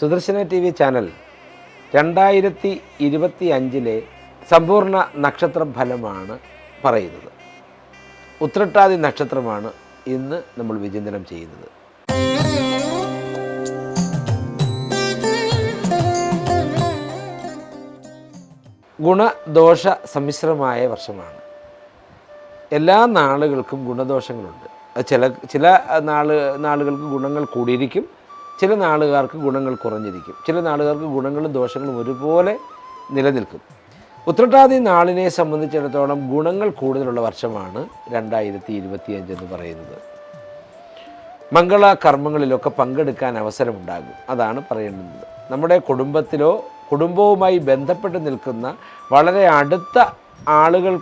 Sudarshana T V channel രണ്ടായിരത്തി ഇരുപത്തി അഞ്ചിലെ സമ്പൂർണ നക്ഷത്ര ഫലമാണ് പറയുന്നത്. ഉത്രട്ടാതി നക്ഷത്രമാണ് ഇന്ന് നമ്മൾ വിചിന്തനം ചെയ്യുന്നത്. ഗുണദോഷ സമ്മിശ്രമായ വർഷമാണ്. എല്ലാ നാളുകൾക്കും ഗുണദോഷങ്ങളുണ്ട്. ചില ചില നാൾ നാളുകൾക്ക് ഗുണങ്ങൾ കൂടിയിരിക്കും. ചില നാളുകാർക്ക് ഗുണങ്ങൾ കുറഞ്ഞിരിക്കും. ചില നാളുകാർക്ക് ഗുണങ്ങളും ദോഷങ്ങളും ഒരുപോലെ നിലനിൽക്കും. ഉത്രട്ടാതി നാളിനെ സംബന്ധിച്ചിടത്തോളം ഗുണങ്ങൾ കൂടുതലുള്ള വർഷമാണ് രണ്ടായിരത്തി ഇരുപത്തിയഞ്ച് എന്ന് പറയുന്നത്. മംഗള കർമ്മങ്ങളിലൊക്കെ പങ്കെടുക്കാൻ അവസരമുണ്ടാകും. അതാണ് പറയേണ്ടത്. നമ്മുടെ കുടുംബത്തിലോ കുടുംബവുമായി ബന്ധപ്പെട്ട് നിൽക്കുന്ന വളരെ അടുത്ത ആളുകൾ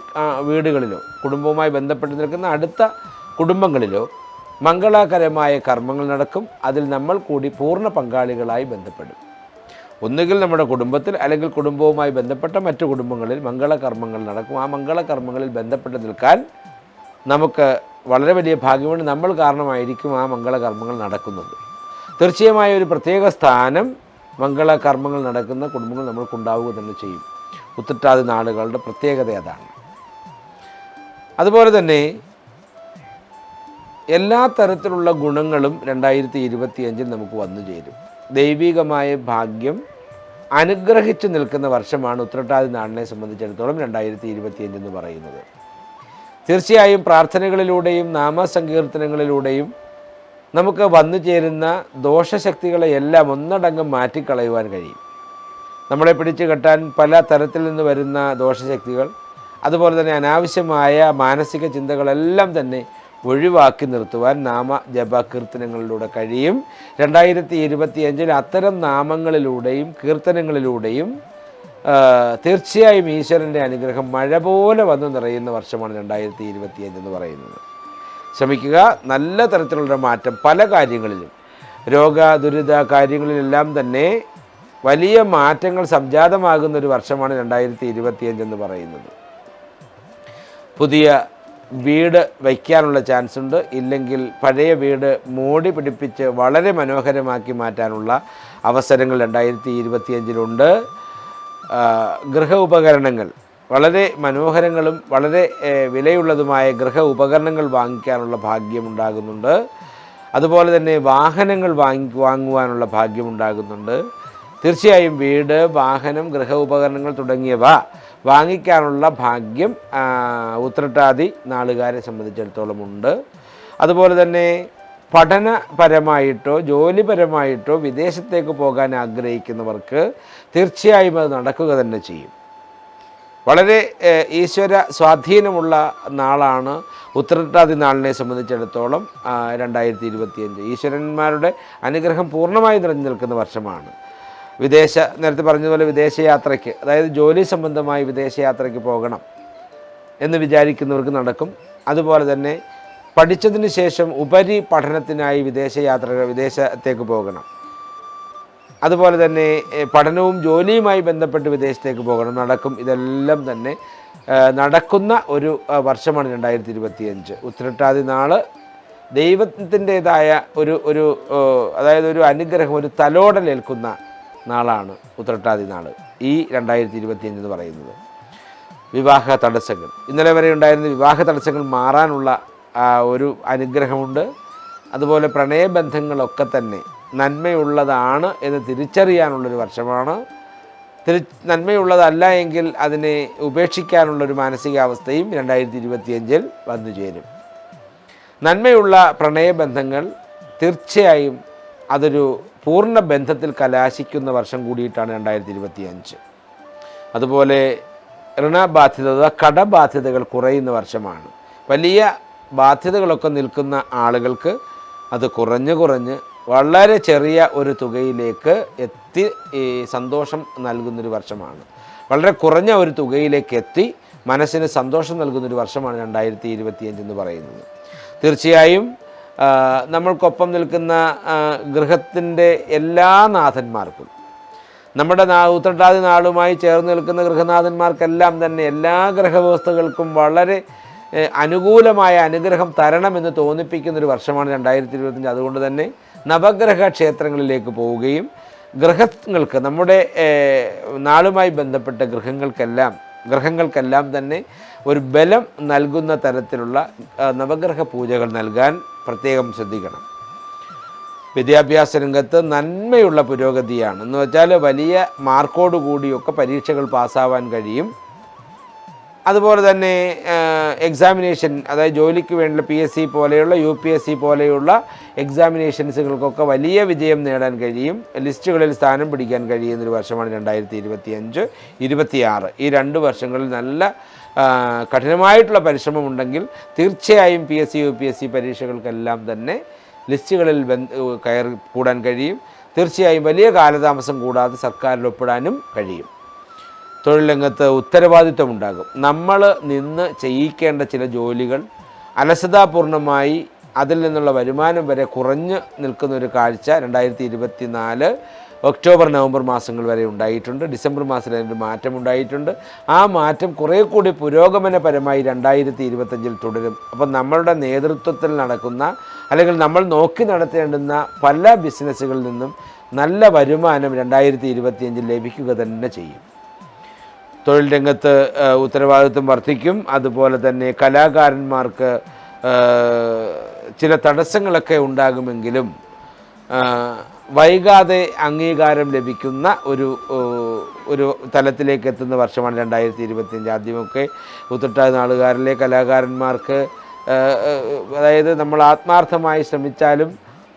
വീടുകളിലോ കുടുംബവുമായി ബന്ധപ്പെട്ട് നിൽക്കുന്ന അടുത്ത കുടുംബങ്ങളിലോ മംഗളകരമായ കർമ്മങ്ങൾ നടക്കും. അതിൽ നമ്മൾ കൂടി പൂർണ പങ്കാളികളായി ബന്ധപ്പെടും. ഒന്നുകിൽ നമ്മുടെ കുടുംബത്തിൽ അല്ലെങ്കിൽ കുടുംബവുമായി ബന്ധപ്പെട്ട മറ്റു കുടുംബങ്ങളിൽ മംഗളകർമ്മങ്ങൾ നടക്കും. ആ മംഗളകർമ്മങ്ങളിൽ ബന്ധപ്പെട്ട് നിൽക്കാൻ നമുക്ക് വളരെ വലിയ ഭാഗ്യമുണ്ട്. നമ്മൾ കാരണമായിരിക്കും ആ മംഗളകർമ്മങ്ങൾ നടക്കുന്നത്. തീർച്ചയായും ഒരു പ്രത്യേക സ്ഥാനം മംഗളകർമ്മങ്ങൾ നടക്കുന്ന കുടുംബങ്ങൾ നമ്മൾക്കുണ്ടാവുക തന്നെ ചെയ്യും. ഉത്തരാദി നാളുകളുടെ പ്രത്യേകത അതാണ്. അതുപോലെ തന്നെ എല്ലാ തരത്തിലുള്ള ഗുണങ്ങളും രണ്ടായിരത്തി ഇരുപത്തിയഞ്ചിൽ നമുക്ക് വന്നു ചേരും. ദൈവികമായ ഭാഗ്യം അനുഗ്രഹിച്ചു നിൽക്കുന്ന വർഷമാണ് ഉത്രട്ടാതി നാടിനെ സംബന്ധിച്ചിടത്തോളം രണ്ടായിരത്തി ഇരുപത്തിയഞ്ച് എന്ന് പറയുന്നത്. തീർച്ചയായും പ്രാർത്ഥനകളിലൂടെയും നാമസങ്കീർത്തനങ്ങളിലൂടെയും നമുക്ക് വന്നു ചേരുന്ന ദോഷശക്തികളെ എല്ലാം ഒന്നടങ്കം മാറ്റിക്കളയുവാൻ കഴിയും. നമ്മളെ പിടിച്ചു കെട്ടാൻ പല തരത്തിൽ നിന്ന് വരുന്ന ദോഷശക്തികൾ അതുപോലെ തന്നെ അനാവശ്യമായ മാനസിക ചിന്തകളെല്ലാം തന്നെ ഒഴിവാക്കി നിർത്തുവാൻ നാമ ജപ കീർത്തനങ്ങളിലൂടെ കഴിയും. രണ്ടായിരത്തി ഇരുപത്തിയഞ്ചിൽ അത്തരം നാമങ്ങളിലൂടെയും കീർത്തനങ്ങളിലൂടെയും തീർച്ചയായും ഈശ്വരന്റെ അനുഗ്രഹം മഴ പോലെ വന്നു നിറയുന്ന വർഷമാണ് രണ്ടായിരത്തി ഇരുപത്തിയഞ്ച് എന്ന് പറയുന്നത്. ശ്രമിക്കുക. നല്ല തരത്തിലുള്ള മാറ്റം പല കാര്യങ്ങളിലും. രോഗ ദുരിത കാര്യങ്ങളിലെല്ലാം തന്നെ വലിയ മാറ്റങ്ങൾ സംജാതമാകുന്ന ഒരു വർഷമാണ് രണ്ടായിരത്തി ഇരുപത്തിയഞ്ച് എന്ന് പറയുന്നത്. പുതിയ വീട് വയ്ക്കാനുള്ള ചാൻസ് ഉണ്ട്. ഇല്ലെങ്കിൽ പഴയ വീട് മോടി പിടിപ്പിച്ച് വളരെ മനോഹരമാക്കി മാറ്റാനുള്ള അവസരങ്ങൾ രണ്ടായിരത്തി ഇരുപത്തിയഞ്ചിലുണ്ട് ഗൃഹ ഉപകരണങ്ങൾ. വളരെ മനോഹരങ്ങളും വളരെ വിലയുള്ളതുമായ ഗൃഹ ഉപകരണങ്ങൾ വാങ്ങിക്കാനുള്ള ഭാഗ്യമുണ്ടാകുന്നുണ്ട് അതുപോലെ തന്നെ വാഹനങ്ങൾ വാങ്ങി വാങ്ങുവാനുള്ള ഭാഗ്യമുണ്ടാകുന്നുണ്ട് തീർച്ചയായും വീട് വാഹനം ഗൃഹ ഉപകരണങ്ങൾ തുടങ്ങിയവ വാങ്ങിക്കാനുള്ള ഭാഗ്യം ഉത്രട്ടാതി നാളുകാരെ സംബന്ധിച്ചിടത്തോളം ഉണ്ട്. അതുപോലെ തന്നെ പഠനപരമായിട്ടോ ജോലിപരമായിട്ടോ വിദേശത്തേക്ക് പോകാൻ ആഗ്രഹിക്കുന്നവർക്ക് തീർച്ചയായും അത് നടക്കുക തന്നെ ചെയ്യും. വളരെ ഈശ്വര സ്വാധീനമുള്ള നാളാണ് ഉത്രട്ടാതി നാളിനെ സംബന്ധിച്ചിടത്തോളം രണ്ടായിരത്തി ഇരുപത്തിയഞ്ച്. ഈശ്വരന്മാരുടെ അനുഗ്രഹം പൂർണമായി നിറഞ്ഞു നിൽക്കുന്ന വർഷമാണ്. വിദേശ നേരത്തെ പറഞ്ഞതുപോലെ വിദേശയാത്രയ്ക്ക് അതായത് ജോലി സംബന്ധമായി വിദേശയാത്രയ്ക്ക് പോകണം എന്ന് വിചാരിക്കുന്നവർക്ക് നടക്കും. അതുപോലെ തന്നെ പഠിച്ചതിന് ശേഷം ഉപരി പഠനത്തിനായി വിദേശയാത്ര വിദേശത്തേക്ക് പോകണം. അതുപോലെ തന്നെ പഠനവും ജോലിയുമായി ബന്ധപ്പെട്ട് വിദേശത്തേക്ക് പോകണം. നടക്കും. ഇതെല്ലാം തന്നെ നടക്കുന്ന ഒരു വർഷമാണ് രണ്ടായിരത്തി ഇരുപത്തിയഞ്ച് ഉത്രട്ടാതി നാൾ ദൈവത്തിന്റെതായ ഒരു ഒരു അതായത് ഒരു അനുഗ്രഹം ഒരു തലോടലേൽക്കുന്ന നാളാണ് ഉത്രട്ടാതി നാൾ ഈ രണ്ടായിരത്തി ഇരുപത്തിയഞ്ച് എന്ന് പറയുന്നത്. വിവാഹ തടസ്സങ്ങൾ. ഇന്നലെ വരെ ഉണ്ടായിരുന്ന വിവാഹ തടസ്സങ്ങൾ മാറാനുള്ള ഒരു അനുഗ്രഹമുണ്ട്. അതുപോലെ പ്രണയബന്ധങ്ങളൊക്കെ തന്നെ നന്മയുള്ളതാണ് എന്ന് തിരിച്ചറിയാനുള്ളൊരു വർഷമാണ്. തിരി നന്മയുള്ളതല്ല എങ്കിൽ അതിനെ ഉപേക്ഷിക്കാനുള്ളൊരു മാനസികാവസ്ഥയും രണ്ടായിരത്തി ഇരുപത്തിയഞ്ചിൽ വന്നു ചേരും. നന്മയുള്ള പ്രണയബന്ധങ്ങൾ തീർച്ചയായും അതൊരു പൂർണ ബന്ധത്തിൽ കലാശിക്കുന്ന വർഷം കൂടിയിട്ടാണ് രണ്ടായിരത്തി ഇരുപത്തി അഞ്ച് അതുപോലെ ഋണബാധ്യത കടബാധ്യതകൾ കുറയുന്ന വർഷമാണ്. വലിയ ബാധ്യതകളൊക്കെ നിൽക്കുന്ന ആളുകൾക്ക് അത് കുറഞ്ഞ് കുറഞ്ഞ് വളരെ ചെറിയ ഒരു തുകയിലേക്ക് എത്തി സന്തോഷം നൽകുന്നൊരു വർഷമാണ്. വളരെ കുറഞ്ഞ ഒരു തുകയിലേക്ക് എത്തി മനസ്സിന് സന്തോഷം നൽകുന്നൊരു വർഷമാണ് രണ്ടായിരത്തി ഇരുപത്തിയഞ്ച് എന്ന് പറയുന്നത്. തീർച്ചയായും നമ്മൾക്കൊപ്പം നിൽക്കുന്ന ഗൃഹത്തിന്റെ എല്ലാ നാഥന്മാർക്കും. നമ്മുടെ ഉത്രട്ടാതി നാളുമായി ചേർന്ന് നിൽക്കുന്ന ഗൃഹനാഥന്മാർക്കെല്ലാം തന്നെ എല്ലാ ഗ്രഹവ്യവസ്ഥകൾക്കും വളരെ അനുകൂലമായ അനുഗ്രഹം തരണമെന്ന് തോന്നിപ്പിക്കുന്ന ഒരു വർഷമാണ് രണ്ടായിരത്തി ഇരുപത്തഞ്ച് അതുകൊണ്ട് തന്നെ നവഗ്രഹ ക്ഷേത്രങ്ങളിലേക്ക് പോവുകയും ഗ്രഹങ്ങൾക്ക് നമ്മുടെ നാളുമായി ബന്ധപ്പെട്ട ഗ്രഹങ്ങൾക്കെല്ലാം ഗ്രഹങ്ങൾക്കെല്ലാം തന്നെ ഒരു ബലം നൽകുന്ന തരത്തിലുള്ള നവഗ്രഹ പൂജകൾ നൽകാൻ പ്രത്യേകം ശ്രദ്ധിക്കണം. വിദ്യാഭ്യാസ രംഗത്ത് നന്മയുള്ള പുരോഗതിയാണ്. എന്ന് വെച്ചാൽ വലിയ മാർക്കോട് കൂടിയൊക്കെ പരീക്ഷകൾ പാസ്സാവാൻ കഴിയും. അതുപോലെ തന്നെ എക്സാമിനേഷൻ അതായത് ജോലിക്ക് വേണ്ടിയുള്ള പി എസ് സി പോലെയുള്ള യു പി എസ് സി പോലെയുള്ള എക്സാമിനേഷൻസുകൾക്കൊക്കെ വലിയ വിജയം നേടാൻ കഴിയും. ലിസ്റ്റുകളിൽ സ്ഥാനം പിടിക്കാൻ കഴിയുന്നൊരു വർഷമാണ് രണ്ടായിരത്തി ഇരുപത്തി അഞ്ച് ഇരുപത്തിയാറ്. ഈ രണ്ട് വർഷങ്ങളിൽ നല്ല കഠിനമായിട്ടുള്ള പരിശ്രമം ഉണ്ടെങ്കിൽ തീർച്ചയായും P S C U P S C പരീക്ഷകൾക്കെല്ലാം തന്നെ ലിസ്റ്റുകളിൽ കയറി കൂടാൻ കഴിയും. തീർച്ചയായും വലിയ കാലതാമസം കൂടാതെ സർക്കാരിൽ ഒപ്പിടാനും കഴിയും. തൊഴിൽ രംഗത്ത് ഉത്തരവാദിത്വം ഉണ്ടാകും. നമ്മൾ നിന്ന് ചെയ്യിക്കേണ്ട ചില ജോലികൾ അലസതാപൂർണമായി അതിൽ നിന്നുള്ള വരുമാനം വരെ കുറഞ്ഞു നിൽക്കുന്ന ഒരു കാഴ്ച രണ്ടായിരത്തി ഇരുപത്തി നാല് ഒക്ടോബർ നവംബർ മാസങ്ങൾ വരെ ഉണ്ടായിട്ടുണ്ട്. ഡിസംബർ മാസത്തിൽ അതിന്റെ മാറ്റം ഉണ്ടായിട്ടുണ്ട്. ആ മാറ്റം കുറേ കൂടി പുരോഗമനപരമായി രണ്ടായിരത്തി ഇരുപത്തഞ്ചിൽ തുടരും. അപ്പം നമ്മളുടെ നേതൃത്വത്തിൽ നടക്കുന്ന അല്ലെങ്കിൽ നമ്മൾ നോക്കി നടത്തേണ്ടുന്ന പല ബിസിനസ്സുകളിൽ നിന്നും നല്ല വരുമാനം രണ്ടായിരത്തി ഇരുപത്തിയഞ്ചിൽ ലഭിക്കുക തന്നെ ചെയ്യും. തൊഴിൽ രംഗത്ത് ഉത്തരവാദിത്വം വർദ്ധിക്കും. അതുപോലെ തന്നെ കലാകാരന്മാർക്ക് ചില തടസ്സങ്ങളൊക്കെ ഉണ്ടാകുമെങ്കിലും വൈകാതെ അംഗീകാരം ലഭിക്കുന്ന ഒരു ഒരു തലത്തിലേക്ക് എത്തുന്ന വർഷമാണ് രണ്ടായിരത്തി ഇരുപത്തിയഞ്ച്. ആദ്യമൊക്കെ ഉത്രട്ടാതി നാളുകാരിലെ കലാകാരന്മാർക്ക് അതായത് നമ്മൾ ആത്മാർത്ഥമായി ശ്രമിച്ചാലും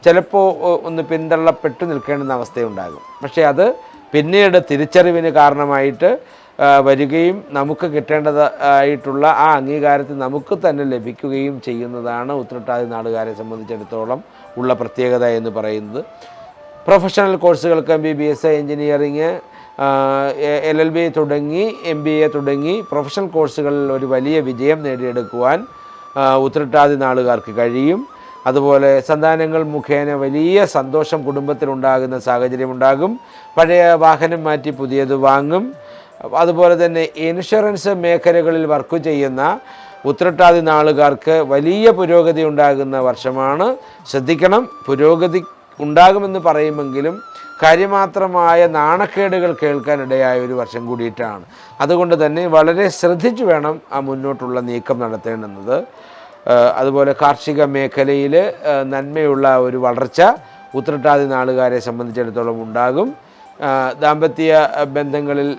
ചിലപ്പോൾ ഒന്ന് പിന്തള്ളപ്പെട്ടു നിൽക്കേണ്ടുന്ന അവസ്ഥയുണ്ടാകും. പക്ഷേ അത് പിന്നീട് തിരിച്ചറിവിന് കാരണമായിട്ട് വരികയും നമുക്ക് കിട്ടേണ്ടത് ആയിട്ടുള്ള ആ അംഗീകാരത്തിൽ നമുക്ക് തന്നെ ലഭിക്കുകയും ചെയ്യുന്നതാണ് ഉത്രട്ടാതി നാടുകാരെ സംബന്ധിച്ചിടത്തോളം ഉള്ള പ്രത്യേകത എന്ന് പറയുന്നത്. പ്രൊഫഷണൽ കോഴ്സുകൾക്ക് M B B S engineering L L B തുടങ്ങി എം ബി എ തുടങ്ങി പ്രൊഫഷണൽ കോഴ്സുകളിൽ ഒരു വലിയ വിജയം നേടിയെടുക്കുവാൻ ഉത്രട്ടാതി നാളുകാർക്ക് കഴിയും. അതുപോലെ സന്താനങ്ങൾ മുഖേന വലിയ സന്തോഷം കുടുംബത്തിലുണ്ടാകുന്ന സാഹചര്യമുണ്ടാകും. പഴയ വാഹനം മാറ്റി പുതിയത് വാങ്ങും. അതുപോലെ തന്നെ ഇൻഷുറൻസ് മേഖലകളിൽ വർക്ക് ചെയ്യുന്ന ഉത്രട്ടാതി നാളുകാർക്ക് വലിയ പുരോഗതി ഉണ്ടാകുന്ന വർഷമാണ്. ശ്രദ്ധിക്കണം പുരോഗതി ഉണ്ടാകുമെന്ന് പറയുമെങ്കിലും കാര്യമാത്രമായ നാണക്കേടുകൾ കേൾക്കാനിടയായ ഒരു വർഷം കൂടിയിട്ടാണ്. അതുകൊണ്ട് തന്നെ വളരെ ശ്രദ്ധിച്ചു വേണം ആ മുന്നോട്ടുള്ള നീക്കം നടത്തേണ്ടുന്നത്. അതുപോലെ കാർഷിക മേഖലയിൽ നന്മയുള്ള ഒരു വളർച്ച ഉത്രട്ടാതി നാളുകാരെ സംബന്ധിച്ചിടത്തോളം ഉണ്ടാകും. ദാമ്പത്യ ബന്ധങ്ങളിൽ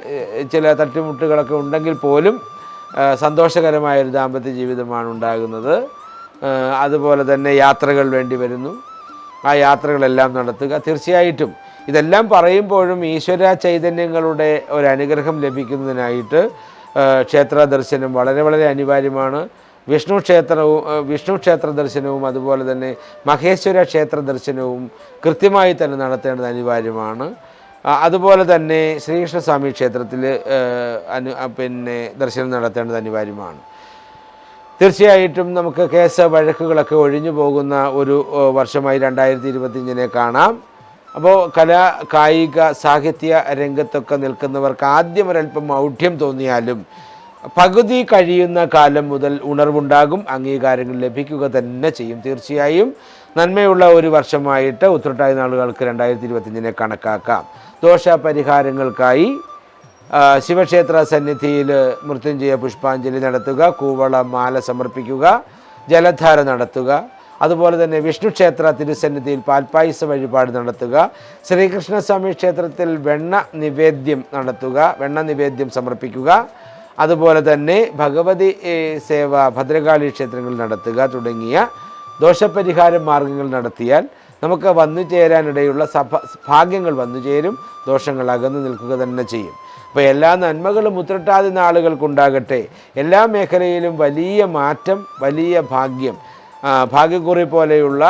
ചില തട്ടിമുട്ടുകളൊക്കെ ഉണ്ടെങ്കിൽ പോലും സന്തോഷകരമായ ഒരു ദാമ്പത്യ ജീവിതമാണ് ഉണ്ടാകുന്നത്. അതുപോലെ തന്നെ യാത്രകൾ വേണ്ടി വരുന്നു. ആ യാത്രകളെല്ലാം നടത്തുക. തീർച്ചയായിട്ടും ഇതെല്ലാം പറയുമ്പോഴും ഈശ്വര ചൈതന്യങ്ങളുടെ ഒരു അനുഗ്രഹം ലഭിക്കുന്നതിനായിട്ട് ക്ഷേത്ര ദർശനം വളരെ വളരെ അനിവാര്യമാണ്. വിഷ്ണു ക്ഷേത്രവും വിഷ്ണു ക്ഷേത്ര ദർശനവും അതുപോലെ തന്നെ മഹേശ്വര ക്ഷേത്ര ദർശനവും കൃത്യമായി തന്നെ നടത്തേണ്ടത് അനിവാര്യമാണ്. അതുപോലെ തന്നെ ശ്രീകൃഷ്ണസ്വാമി ക്ഷേത്രത്തിൽ അനു പിന്നെ ദർശനം നടത്തേണ്ടത് അനിവാര്യമാണ്. തീർച്ചയായിട്ടും നമുക്ക് കേസ് വഴക്കുകളൊക്കെ ഒഴിഞ്ഞു പോകുന്ന ഒരു വർഷമായി രണ്ടായിരത്തി ഇരുപത്തിയഞ്ചിനെ കാണാം. അപ്പോൾ കല കായിക സാഹിത്യ രംഗത്തൊക്കെ നിൽക്കുന്നവർക്ക് ആദ്യം ഒരല്പം മൗഢ്യം തോന്നിയാലും പകുതി കഴിയുന്ന കാലം മുതൽ ഉണർവുണ്ടാകും. അംഗീകാരങ്ങൾ ലഭിക്കുക തന്നെ ചെയ്യും. തീർച്ചയായും നന്മയുള്ള ഒരു വർഷമായിട്ട് ഉത്രട്ടായ നാളുകൾക്ക് രണ്ടായിരത്തി ഇരുപത്തിയഞ്ചിനെ കണക്കാക്കാം. ദോഷ പരിഹാരങ്ങൾക്കായി ശിവക്ഷേത്ര സന്നിധിയിൽ മൃത്യുഞ്ജയ പുഷ്പാഞ്ജലി നടത്തുക കൂവള മാല സമർപ്പിക്കുക ജലധാര നടത്തുക അതുപോലെ തന്നെ വിഷ്ണു ക്ഷേത്ര തിരുസന്നിധിയിൽ പാൽപ്പായസ വഴിപാട് നടത്തുക ശ്രീകൃഷ്ണസ്വാമി ക്ഷേത്രത്തിൽ വെണ്ണ നിവേദ്യം നടത്തുക വെണ്ണ നിവേദ്യം സമർപ്പിക്കുക അതുപോലെ തന്നെ ഭഗവതി സേവ ഭദ്രകാളി ക്ഷേത്രങ്ങളിൽ നടത്തുക തുടങ്ങിയ ദോഷപരിഹാര മാർഗങ്ങൾ നടത്തിയാൽ നമുക്ക് വന്നു ചേരാനിടയുള്ള സഭ ഭാഗ്യങ്ങൾ വന്നു ചേരും ദോഷങ്ങൾ അകന്നു നിൽക്കുക തന്നെ ചെയ്യും. അപ്പോൾ എല്ലാ നന്മകളും ഉത്രട്ടാതി നാളുകൾക്കുണ്ടാകട്ടെ. എല്ലാ മേഖലയിലും വലിയ മാറ്റം വലിയ ഭാഗ്യം. ഭാഗ്യക്കുറി പോലെയുള്ള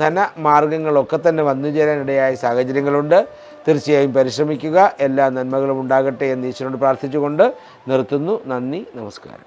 ധന ധനമാർഗങ്ങളൊക്കെ തന്നെ വന്നു ചേരാനിടയായ സാഹചര്യങ്ങളുണ്ട്. തീർച്ചയായും പരിശ്രമിക്കുക. എല്ലാ നന്മകളും ഉണ്ടാകട്ടെ എന്ന് ഈശ്വരനോട് പ്രാർത്ഥിച്ചുകൊണ്ട് നിർത്തുന്നു. നന്ദി നമസ്കാരം.